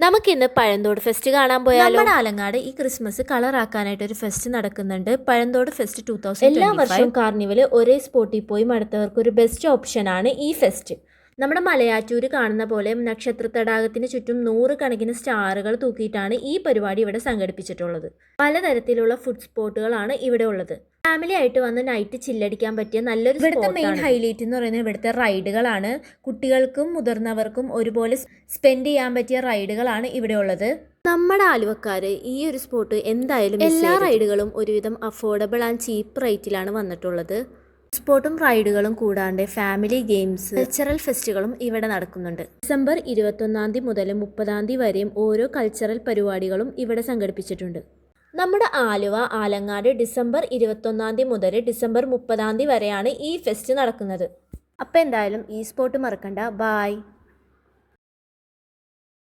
നമുക്കിന്ന് പഴന്തോട് ഫെസ്റ്റ് കാണാൻ പോയാലോ? നമ്മുടെ ആലങ്ങാട് ഈ ക്രിസ്മസ് കളർ ആക്കാനായിട്ട് ഒരു ഫെസ്റ്റ് നടക്കുന്നുണ്ട്. പഴന്തോട് ഫെസ്റ്റ് ടൂ തൗസൻഡ് എല്ലാ വർഷവും കാർണിവൽ ഒരേ സ്പോട്ടിൽ പോയി മടുത്തവർക്ക് ഒരു ബെസ്റ്റ് ഓപ്ഷൻ ആണ് ഈ ഫെസ്റ്റ് നമ്മുടെ മലയാറ്റൂർ കാണുന്ന പോലെ നക്ഷത്ര തടാകത്തിന് ചുറ്റും നൂറുകണക്കിന് സ്റ്റാറുകൾ തൂക്കിയിട്ടാണ് ഈ പരിപാടി ഇവിടെ സംഘടിപ്പിച്ചിട്ടുള്ളത്. പലതരത്തിലുള്ള ഫുഡ് സ്പോട്ടുകളാണ് ഇവിടെ ഉള്ളത്. ഫാമിലി ആയിട്ട് വന്ന് നൈറ്റ് ചില്ലടിക്കാൻ പറ്റിയ നല്ലൊരു ഇവിടുത്തെ മെയിൻ. ഹൈലൈറ്റ് എന്ന് പറയുന്നത് ഇവിടുത്തെ റൈഡുകളാണ് കുട്ടികൾക്കും മുതിർന്നവർക്കും ഒരുപോലെ സ്പെൻഡ് ചെയ്യാൻ പറ്റിയ റൈഡുകളാണ് ഇവിടെ ഉള്ളത്. നമ്മുടെ ആലുവക്കാര് ഈ ഒരു സ്പോട്ട് എന്തായാലും എല്ലാ റൈഡുകളും ഒരുവിധം അഫോർഡബിൾ ആൻഡ് ചീപ്പ് റേറ്റിലാണ് വന്നിട്ടുള്ളത്. സ്പോട്ടും റൈഡുകളും കൂടാണ്ട് ഫാമിലി ഗെയിംസ് കൾച്ചറൽ ഫെസ്റ്റുകളും ഇവിടെ നടക്കുന്നുണ്ട്. ഡിസംബർ ഇരുപത്തൊന്നാം തീയതി മുതൽ മുപ്പതാം തീയതി വരെയും ഓരോ കൾച്ചറൽ പരിപാടികളും ഇവിടെ സംഘടിപ്പിച്ചിട്ടുണ്ട്. നമ്മുടെ ആലുവ ആലങ്ങാട് ഡിസംബർ ഇരുപത്തൊന്നാം തീയതി മുതൽ ഡിസംബർ മുപ്പതാം തീയതി വരെയാണ് ഈ ഫെസ്റ്റ് നടക്കുന്നത്. അപ്പോൾ എന്തായാലും ഈ സ്പോട്ട് മറക്കണ്ട. ബായ്